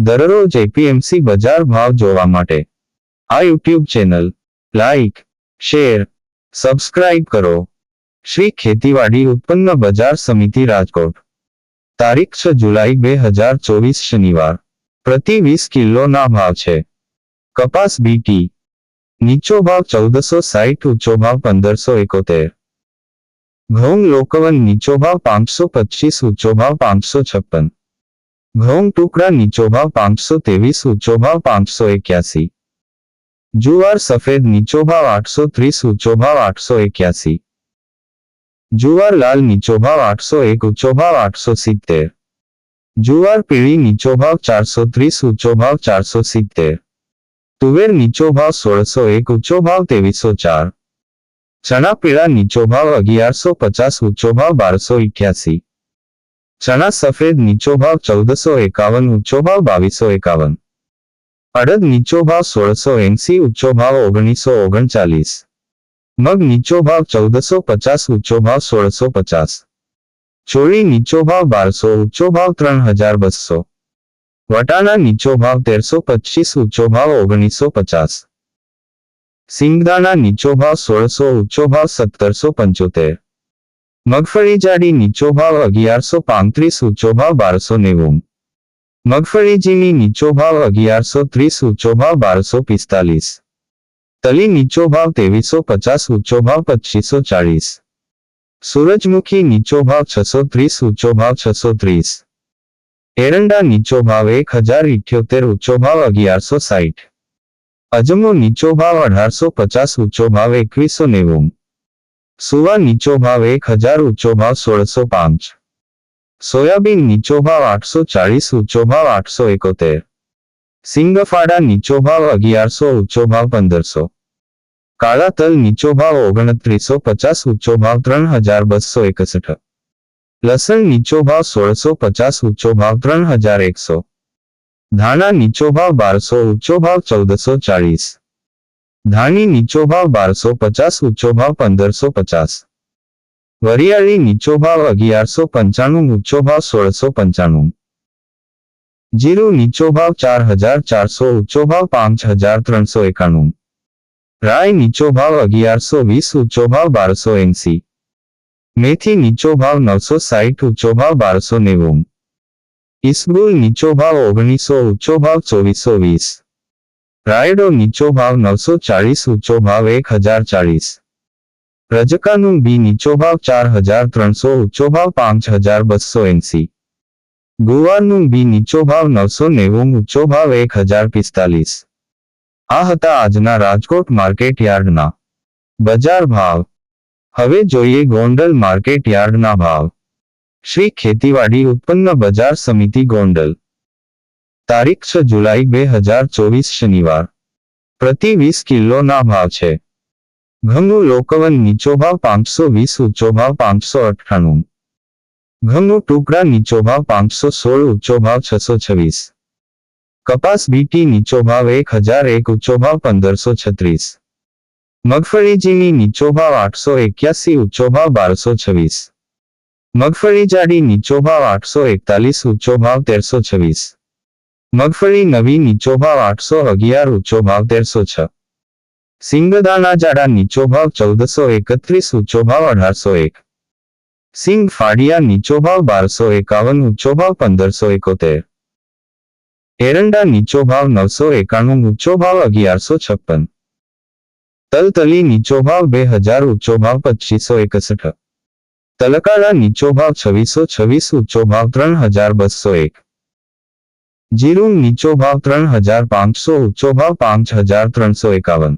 દરરોજ એપીએમસી બજાર ભાવ જોવા માટે આ YouTube channel like share subscribe કરો શ્રી ખેતીવાડી ઉત્પન્ન બજાર સમિતિ રાજકોટ તારીખ છ જુલાઈ બે હજાર ચોવીસ શનિવાર પ્રતિ વીસ કિલોના ભાવ છે કપાસ બીટી નીચો ભાવ ચૌદસો સાઠ ઊંચો ભાવ પંદરસો એકોતેર ઘઉં લોકવન નીચો ભાવ પાંચસો પચીસ ઊંચો ભાવ પાંચસો છપ્પન ઘઉં ટુકડા નીચો ભાવ પાંચસો ત્રેવીસ, ઊંચો ભાવ પાંચસો એક્યાસી. જુવાર સફેદ નીચો ભાવ આઠસો ત્રીસ, ઊંચો ભાવ આઠસો એક્યાસી. જુવાર લાલ નીચો ભાવ આઠસો એક, ઊંચો ભાવ આઠસો સિત્તેર. જુવાર પીળી નીચો ભાવ ચારસો ત્રીસ, ઊંચો ભાવ ચારસો સિત્તેર. તુવેર નીચો ભાવ સોળસો એક, ઊંચો ભાવ ત્રેવીસો ચાર. ચણા પીળા નીચો ભાવ અગિયારસો પચાસ, ઊંચો ભાવ બારસો ઇઠ્યાસી ચણા સફેદ નીચો ભાવ ચૌદસો એકાવન, ઊંચો ભાવ બાવીસો એકાવન. અડદ નીચો ભાવ સોળસો એંસી, ઊંચો ભાવ ઓગણીસો ઓગણચાલીસ. મગ નીચો ભાવ ચૌદસો પચાસ, ઊંચો ભાવ સોળસો પચાસ. ચોળી નીચો ભાવ બારસો, ઊંચો ભાવ ત્રણ હજાર બસો. વટાણા નીચો ભાવ તેરસો પચીસ, ઊંચો ભાવ ઓગણીસો પચાસ. સિંગદાણા નીચો ભાવ સોળસો, ઊંચો ભાવ સત્તરસો પંચોતેર. મગફળી જાડી નીચો ભાવ અગિયારસો પાંત્રીસ ઊંચો ભાવ બારસો નેવું મગફળી ઝીણી નીચો ભાવ અગિયારસો ત્રીસ ઊંચો ભાવ બારસો પિસ્તાલીસ તલી નીચો ભાવ ત્રેવીસો પચાસ ઊંચો ભાવ પચીસો ચાળીસ સૂરજમુખી નીચો ભાવ છસો ત્રીસ ઊંચો ભાવ છસો ત્રીસ એરંડા નીચો ભાવ એક હજાર ઇઠ્યોતેર ઊંચો ભાવ અગિયારસો સાઠ અજમો નીચો ભાવ અઢારસો પચાસ ઊંચો ભાવ એકવીસો નેવું સુવા નીચો ભાવ એક હજાર ઊંચો ભાવ સોળસો પાંચ સોયાબીન નીચો ભાવ આઠસો ચાળીસ ઊંચો ભાવ આઠસો એકોતેર સિંગફાડા નીચો ભાવ અગિયારસો ઊંચો ભાવ પંદરસો કાળા તલ નીચો ભાવ ઓગણત્રીસો પચાસ ઊંચો ભાવ ત્રણ હજાર બસો એકસઠ લસણ નીચો ભાવ સોળસો પચાસ ઊંચો ભાવ ત્રણ હજાર એકસો ધાણા નીચો ભાવ બારસો ઊંચો ભાવ ચૌદસો ચાળીસ ધાણી નીચો ભાવ બારસો પચાસ, ઊંચો ભાવ પંદરસો પચાસ. વરિયાળી નીચો ભાવ અગિયારસો પંચાણું, ઊંચો ભાવ સોળસો પંચાણું. જીરું નીચો ભાવ ચાર હજાર ચારસો, ઊંચો ભાવ પાંચ હજાર ત્રણસો એકાણું. રાય નીચો ભાવ અગિયારસો વીસ, ઊંચો ભાવ બારસો એંસી. મેથી નીચો ભાવ નવસો સાઠ, ઊંચો ભાવ બારસો નેવું. ઇસબુલ નીચો ભાવ ઓગણીસો, ઊંચો ભાવ ચોવીસો વીસ. રાયડો નીચો ભાવ નવસો ચાળીસ, ઊંચો ભાવ એક હજાર ચાળીસ. રજકાનું બી નીચો ભાવ ચાર હજાર ત્રણસો, ઊંચો ભાવ પાંચ હજાર બસો એંસી. ગુવારનું બી નીચો ભાવ નવસો નેવું, ઊંચો ભાવ એક હજાર પિસ્તાલીસ. આ હતા આજના રાજકોટ માર્કેટ યાર્ડના. બજાર ભાવ. હવે જોઈએ ગોંડલ માર્કેટ યાર્ડના ભાવ. શ્રી ખેતીવાડી ઉત્પન્ન બજાર સમિતિ ગોંડલ. તારીખ છ જુલાઈ બે હજાર ચોવીસ શનિવાર. પ્રતિ વીસ કિલોના ભાવ છે. ઘઉંનું લોકવન નીચો ભાવ પાંચસો વીસ, ઊંચો ભાવ પાંચસો અઠ્ઠાણું. ઘઉંનું ટુકડા નીચો ભાવ પાંચસો સોળ, ઊંચો ભાવ છસો છવ્વીસ. કપાસ બીટી નીચો ભાવ એક હજાર એક, ઊંચો ભાવ પંદરસો છત્રીસ. મગફળીજીની નીચો ભાવ આઠસો એક્યાસી, ઊંચો ભાવ બારસો છવ્વીસ. મગફળી જાડી નીચો ભાવ આઠસો એકતાલીસ, ઊંચો ભાવ તેરસો છવ્વીસ. મગફળી નવી નીચો ભાવ આઠસો અગિયાર, ઊંચો ભાવ તેરસો છ. સિંગદાણા જાડા નીચો ભાવ ચૌદસો એકત્રીસ, ઊંચો ભાવ અઢારસો એક. સિંગ ફાડિયા નીચો ભાવ બારસો એકાવન, ઊંચો ભાવ પંદરસો એકોતેર. એરંડા નીચો ભાવ નવસો એકાણું, ઊંચો ભાવ અગિયારસો છપ્પન. તલતલી નીચો ભાવ બે હજાર, ઊંચો ભાવ પચીસો એકસઠ. તલકાડા નીચો ભાવ છવ્વીસો છવ્વીસ, ઊંચો ભાવ ત્રણ હજાર બસો એક. જીરું નીચો ભાવ ત્રણ હજાર પાંચસો ઊંચો ભાવ પાંચ હજાર ત્રણસો એકાવન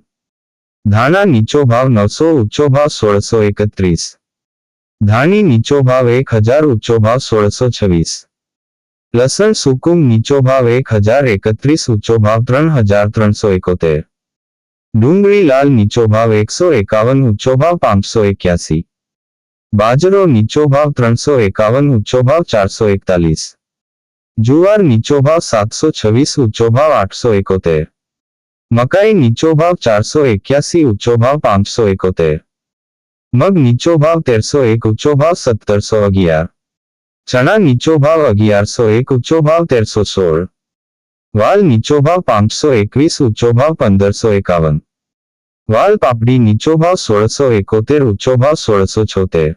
ધાણા નીચો ભાવ નવસો ઊંચો ભાવ સોળસો એકત્રીસ ધાણી નીચો ભાવ એક હજાર ઊંચો ભાવ સોળસો છવ્વીસ લસણ સુકુમ નીચો ભાવ એક હજાર એકત્રીસ ઊંચો ભાવ ત્રણ હજાર ત્રણસો એકોતેર ડુંગળી લાલ નીચો ભાવ એકસો એકાવન ઊંચો ભાવ પાંચસો એક્યાસી બાજરો નીચો ભાવ ત્રણસો એકાવન ઊંચો ભાવ ચારસો એકતાલીસ જુવાર નીચો ભાવ સાતસો છવ્વીસ ઊંચો ભાવ આઠસો એકોતેર મકાઈ નીચો ભાવ ચારસો એક્યાસી ઊંચો ભાવ પાંચસો એકોતેર મગ નીચો ભાવ તેરસો એક ઊંચો ભાવ સત્તરસો અગિયાર ચણા નીચો ભાવ અગિયારસો એક ઊંચો ભાવ તેરસો સોળ વાલ નીચો ભાવ પાંચસો એકવીસ ઊંચો ભાવ પંદરસો એકાવન વાલ પાપડી નીચો ભાવ સોળસો એકોતેર ઊંચો ભાવ સોળસો છોતેર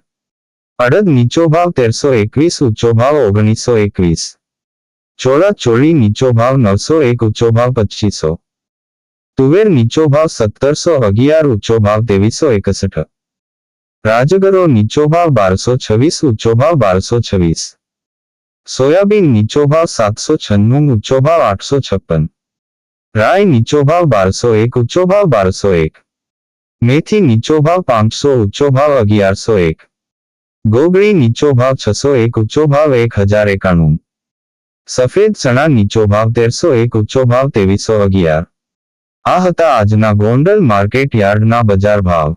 અડદ નીચો ભાવ તેરસો એકવીસ ઊંચો ભાવ ઓગણીસો એકવીસ ચોળા ચોળી નીચો ભાવ નવસો એક ઊંચો ભાવ પચીસો. તુવેર નીચો ભાવ સત્તરસો અગિયાર ઊંચો ભાવ ત્રેવીસો એકસઠ. રાજગરો નીચો ભાવ બારસો છવ્વીસ ઊંચો ભાવ બારસો છવ્વીસ. સોયાબીન નીચો ભાવ સાતસો છન્નું ઊંચો ભાવ આઠસો છપ્પન. રાય નીચો ભાવ બારસો એક ઊંચો ભાવ બારસો એક. મેથી નીચો ભાવ પાંચસો ઊંચો ભાવ અગિયારસો એક. ગોગળી નીચો ભાવ છસો એક ઊંચો ભાવ એક હજાર એકાણું. સફેદ ચણા નીચો ભાવ તેરસો એક ઊંચો ભાવ ત્રેવીસો અગિયાર. આ હતા આજના ગોંડલ માર્કેટ યાર્ડના બજાર ભાવ.